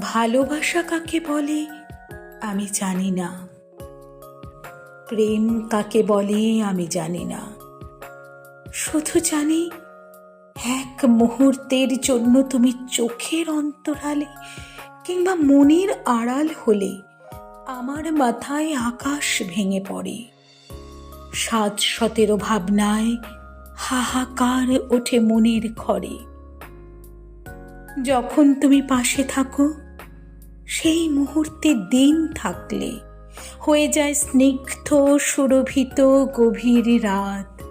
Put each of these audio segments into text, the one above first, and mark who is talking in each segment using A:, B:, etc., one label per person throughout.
A: ভালোবাসা কাকে বলে? আমি জানি না। প্রেম কাকে বলে? আমি জানি না। শুধু জানি, এক মুহূর্তের জন্য তুমি চোখের অন্তরালে কিংবা মনের আড়াল হলে আমার মাথায় আকাশ ভেঙে পড়ে। সাত সতেরো ভাবনায় হাহাকার ওঠে মনের ঘরে। যখন তুমি পাশে থাকো সেই মুহূর্তে দিন থাকলে হয়ে যায় স্নিগ্ধ, সুরভিত, গভীর রাত।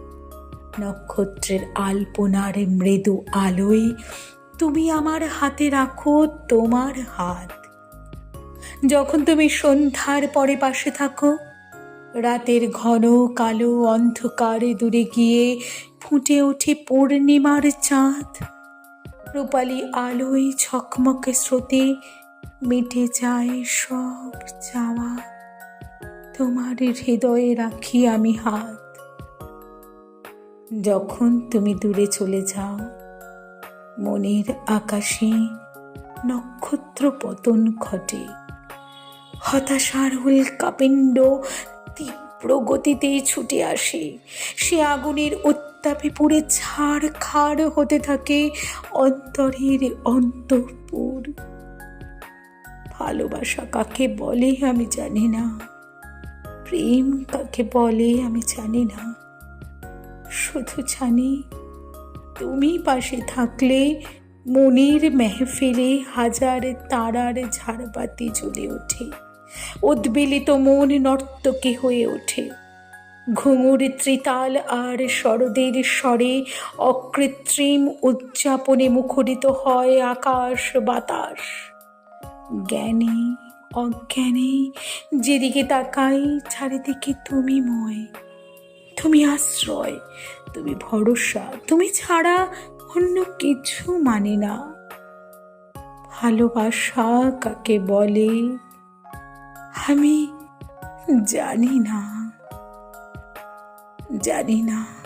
A: নক্ষত্রের আলপনার মৃদু আলোয় তুমি আমার হাতে রাখো তোমার হাত। যখন তুমি সন্ধ্যার পরে পাশে থাকো, রাতের ঘন কালো অন্ধকারে দূরে গিয়ে ফুটে ওঠে পূর্ণিমার চাঁদ। রূপালি আলোয় ছকমকে স্রোতে মিটে যায় সব চাওয়া। তোমার হৃদয়ে রাখি আমি হাত। যখন তুমি দূরে চলে যাও, মনের আকাশে নক্ষত্র পতন ঘটে। হতাশার উল্কাপিণ্ড তীব্র গতিতে ছুটে আসে। সে আগুনের উত্তাপে পুড়ে ছাড় খাড় হতে থাকে অন্তরের অন্তপুর। ভালোবাসা কাকে বলে আমি জানি না। প্রেম কাকে বলে আমি জানি না। শুধু জানি তুমি পাশে থাকলে মনের মেহফিলে হাজার তারার ঝাড়বাতি জ্বলে ওঠে। উদ্বেলিত মন নর্তকী হয়ে ওঠে। ঘুঙুর ত্রিতাল আর শরদের স্বরে অকৃত্রিম উদযাপনে মুখরিত হয় আকাশ বাতাস। জ্ঞানী, অজ্ঞানী, যেদিকে তাকাই চারিদিকে তুমি ময়। তুমি আশ্রয়, তুমি ভরসা, তুমি ছাড়া অন্য কিছু মানে না। ভালোবাসা কাকে বলে? আমি জানি না জানি না।